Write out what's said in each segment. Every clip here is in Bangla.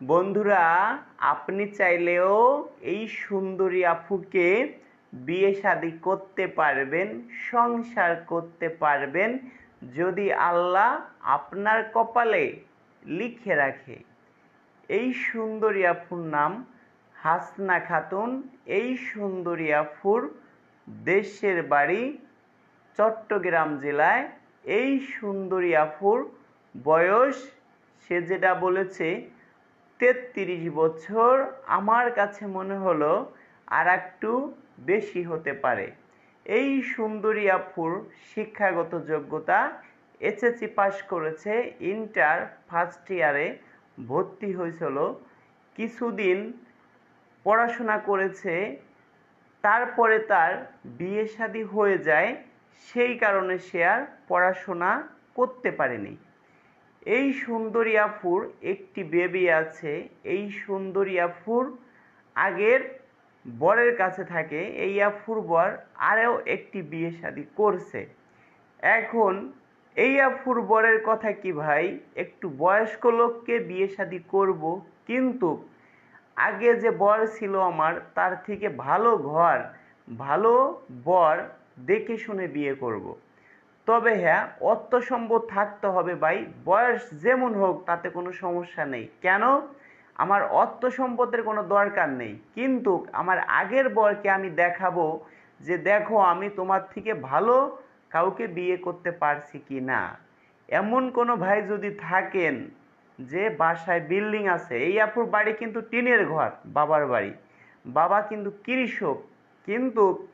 বন্ধুরা, আপনি চাইলেও এই সুন্দরী আফুকে বিয়ে শাদি করতে পারবেন, সংসার করতে পারবেন, যদি আল্লাহ আপনার কপালে লিখে রাখে। এই সুন্দরী আফুর নাম হাসনা খাতুন। এই সুন্দরী আফুর দেশের বাড়ি চট্টগ্রাম জেলায়। এই সুন্দরী আফুর বয়স সে যেটা বলেছে তেত্রিশ বছর আমার কাছে মনে হলো আর একটু বেশি হতে পারে। এই সুন্দরী আফুর শিক্ষাগত যোগ্যতা এসএসসি পাশ করেছে, ইন্টার ফার্স্ট ইয়ারে ভর্তি হয়েছিল। কিছুদিন পড়াশোনা করেছে, তারপরে তার বিয়ে শাদী হয়ে যায়, সেই কারণে সে আর পড়াশোনা করতে পারেনি। এই সুন্দরী আফুর একটি বেবি আছে। এই সুন্দরী আফুর আগের বরের কাছে থাকে। এই আফুর বর আরও একটি বিয়ে শাদী করছে। এখন এই আফুর বরের কথা কি ভাই? একটু বয়স্ক লোককে বিয়ে শাদী করব। কিন্তু আগে যে বর ছিল আমার, তার থেকে ভালো ঘর, ভালো বর দেখে শুনে বিয়ে করব। তবে হ্যাঁ অর্থ সম্পদ থাকতে হবে ভাই। বয়স যেমন হোক, তাতে কোনো সমস্যা নেই। কেন? আমার অর্থ সম্পদের কোনো দরকার নেই। কিন্তু আমার আগের বরকে আমি দেখাবো যে, দেখো, আমি তোমার থেকে ভালো কাউকে বিয়ে করতে পারছি কি না? এমন কোনো ভাই যদি থাকেন যে, বাসায় বিল্ডিং আছে। এই আপুর বাড়ি কিন্তু টিনের ঘর, বাবার বাড়ি। বাবা কিন্তু কৃষক। কিন্তু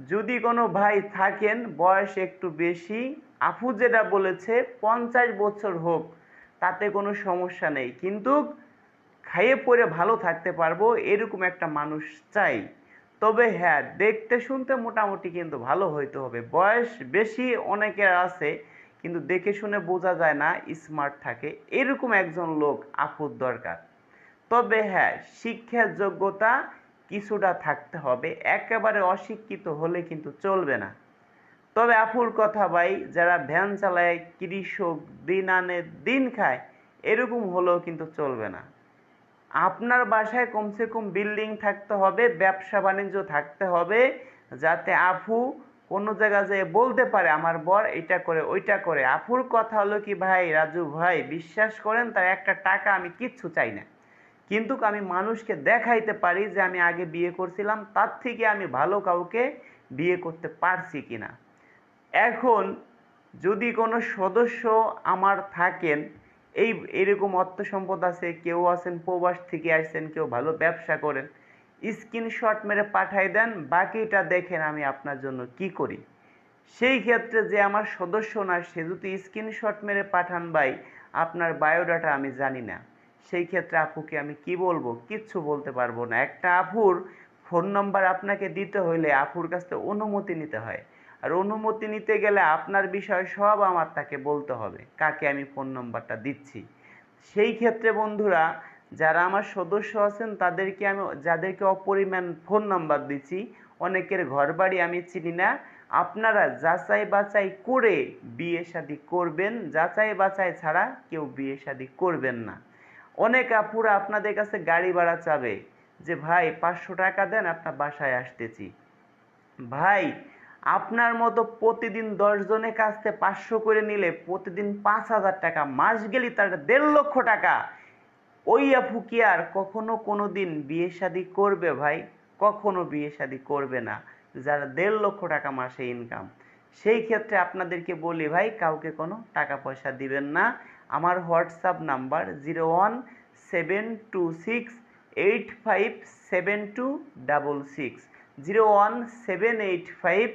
যদি কোনো ভাই থাকেন, বয়স একটু বেশি, আপু যেটা বলেছে, পঞ্চাশ বছর হোক, তাতে কোনো সমস্যা নেই। কিন্তু খাইয়ে পরে ভালো থাকতে পারব, এরকম একটা মানুষ চাই। তবে হ্যাঁ দেখতে শুনতে মোটামুটি কিন্তু ভালো হইতে হবে। বয়স বেশি অনেকের আছে, কিন্তু দেখে শুনে বোঝা যায় না স্মার্ট থাকে। এরকম একজন লোক আপুর দরকার। তবে হ্যাঁ শিক্ষার যোগ্যতা কিছুটা থাকতে হবে। একেবারে অশিক্ষিত হলে কিন্তু চলবে না। তবে আপুর কথা ভাই, যারা ভ্যান চালায়, কৃষক, দিন আনে, দিন খায়, এরকম হলেও কিন্তু চলবে না। আপনার বাসায় কমসে কম বিল্ডিং থাকতে হবে, ব্যবসা বাণিজ্য থাকতে হবে, যাতে আফু কোনো জায়গা যেয়ে বলতে পারে, আমার বর এটা করে, ওইটা করে। আফুর কথা হলো কি ভাই, রাজু ভাই, বিশ্বাস করেন, তার একটা টাকা আমি কিচ্ছু চাই না। কিন্তু আমি মানুষকে দেখাইতে পারি যে আমি আগে বিয়ে করছিলাম, তার থেকে আমি ভালো কাউকে বিয়ে করতে পারছি কিনা। এখন যদি কোনো সদস্য আমার থাকেন, এই, এরকম অর্থ সম্পদ আছে, কেউ আছেন, প্রবাস থেকে আসছেন কেউ ভালো ব্যবসা করেন স্ক্রিনশট মেরে পাঠাই দেন, বাকিটা দেখেন আমি আপনার জন্য কি করি। সেই ক্ষেত্রে যে আমার সদস্য না, সে যদি স্ক্রিনশট মেরে পাঠান ভাই, আপনার বায়োডাটা আমি জানি না। সেই ক্ষেত্রে আপুকে আমি কি বলব? কিচ্ছু বলতে পারব না। একটা আপুর ফোন নাম্বার আপনাকে দিতে হইলে আপুর কাছ থেকে অনুমতি নিতে হয়। আর অনুমতি নিতে গেলে আপনার বিষয় সব আমার তাকে বলতে হবে, কাকে আমি ফোন নাম্বারটা দিচ্ছি। সেই ক্ষেত্রে বন্ধুরা, যারা আমার সদস্য আছেন, তাদেরকে আমি, যাদেরকে অপরিমাণ ফোন নাম্বার দিচ্ছি, অনেকের ঘর বাড়ি আমি চিনি না, আপনারা যাচাই বাছাই করে বিয়ে শাদি করবেন। যাচাই বাছাই ছাড়া কেউ বিয়ে শাদি করবেন না। অনেক আপুরা আপনাদের কাছে গাড়ি ভাড়া চাবে যে, ভাই, পাঁচশো টাকা দেন, আপনার বাসায় আসতেছি। ভাই, আপনার মতো প্রতিদিন দশ জনের কাছ থেকে পাঁচশো করে নিলে প্রতিদিন পাঁচ হাজার টাকা, মাস গেলি তার দেড় লক্ষ টাকা। ওই আপু কি আর কখনো কোনো দিন বিয়ে শাদি করবে ভাই? কখনো বিয়ে শাদি করবে না, যারা দেড় লক্ষ টাকা মাসে ইনকাম সেই ক্ষেত্রে আপনাদেরকে বলি ভাই, কাউকে কোনো টাকা পয়সা দিবেন না। আমার WhatsApp number zero one seven two six eight five seven two double six. Zero one seven eight five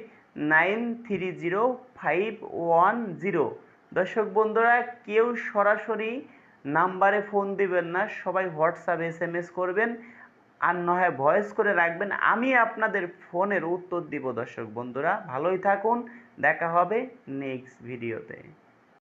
nine three zero five one zero. দর্শক বন্ধুরা, কেউ সরাসরি নাম্বারে ফোন দিবেন না, সবাই হোয়াটসঅ্যাপ এস এম এস করবেন আর নয় ভয়েস করে রাখবেন। আমি আপনাদের ফোনের উত্তর দিব দর্শক বন্ধুরা। ভালোই থাকুন, দেখা হবে নেক্সট ভিডিওতে।